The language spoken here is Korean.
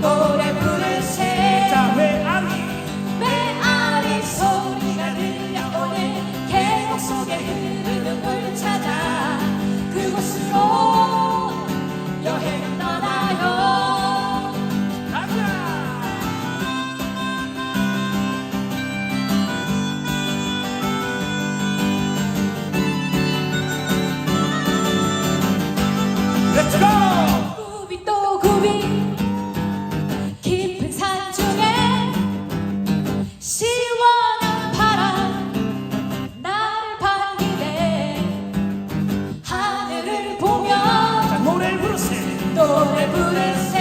노래 부를 새자 회아리? 회아리? 소리가 들려오네 계곡 속에 흐르는 찾아 그곳으로 여행 떠나요. 가자! 렛츠고 구비 또 구비. Don't